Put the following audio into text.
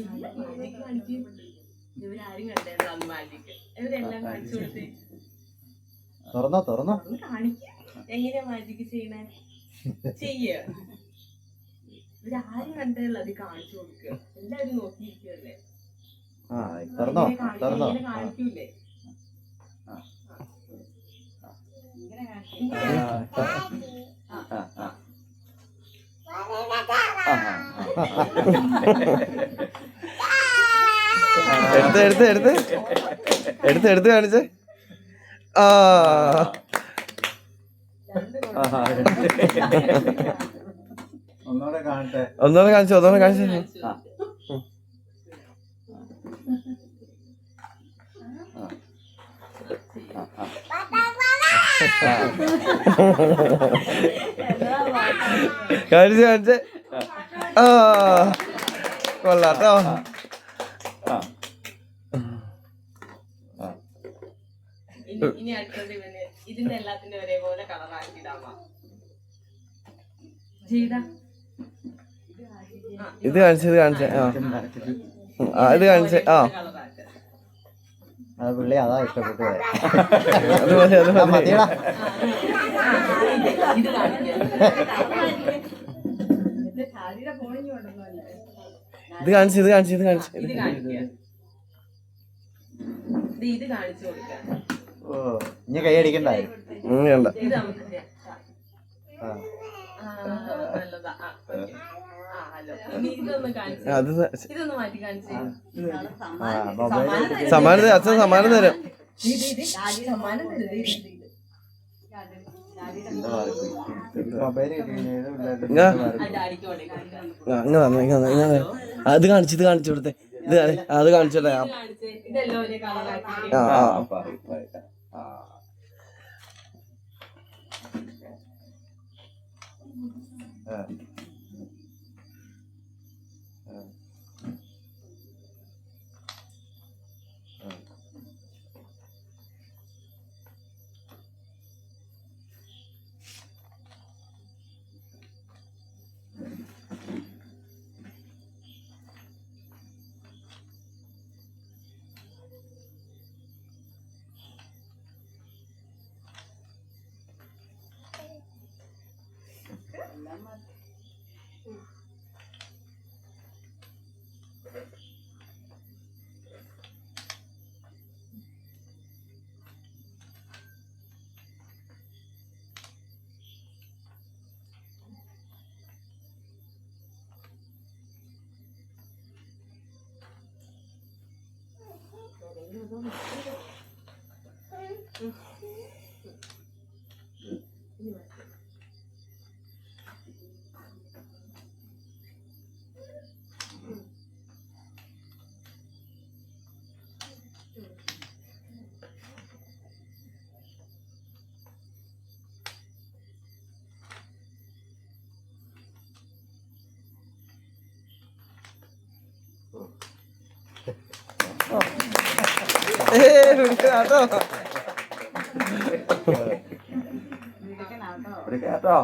Magic കാണിക്കും ഇവരാരും കണ്ടേതാണ് magic ഇവരെല്ലാം കാണിച്ചു കൊടുത്തേ. തുറന്നോ തുറന്നോ. കാണിക്ക. എങ്ങനെയാ മാജിക്ക് ചെയ്യണേ? ചെയ്യ. ഇവരാരും കണ്ടല്ലോ അത് കാണിച്ചു കൊടുക്കുക. എല്ലാവരും നോക്കിയിരിക്കുവല്ലേ ആ തുറന്നോ തുറന്നോ. കാണിക്കൂലേ ആ. ഇങ്ങനെ കാണിക്കും. ആ, ആ, ആ. എടുത്ത് എടുത്ത് എടുത്ത്. എടുത്ത് എടുത്ത് കാണിച്ചേ. ആ. ഒന്നോടെ കാണിച്ചു ഒന്നോടെ കാണിച്ചു. കാണിച്ചു. ആ. കൊടുക്കുക. കാണിച്ച് കാണിച്ച്. ആ. കൊള്ളാട്ടോ ഇനി ഇനി അടുത്തത് ഇവന് ഇതിന്റെ എല്ലാത്തിന്റെ ഒരേപോലെ കളറാക്കിടാമ ഇത് കാണിച്ചത് ഇത് കാണിച്ച ആ ആ ഇത് കാണിച്ചേ ആ അത് പുള്ളി അതാ ഇഷ്ടപ്പെട്ടു പോയെ. അത് മതി അത് ആ, മതി മതിയെടാ. ഇത് കാണിച്ചു ഇത് കാണിച്ച് ഇത് കാണിച്ച് ഇത് കാണിച്ച് ഇത് കാണിച്ചു കൊടുക്കാം ഇനി കൈ അടിക്കണ്ടായി ഉം, വേണ്ട അത് സമ്മാനം തരും. അച്ഛൻ സമ്മാനം തരും. അത് കാണിച്ചു ഇത് കാണിച്ച് കൊടുത്തേ. ഇത് അത് കാണിച്ചോട്ടെ. കാണിച്ച്. കളറാക്കി. ആ ആ มา嗯。കേട്ടോ കേട്ടോ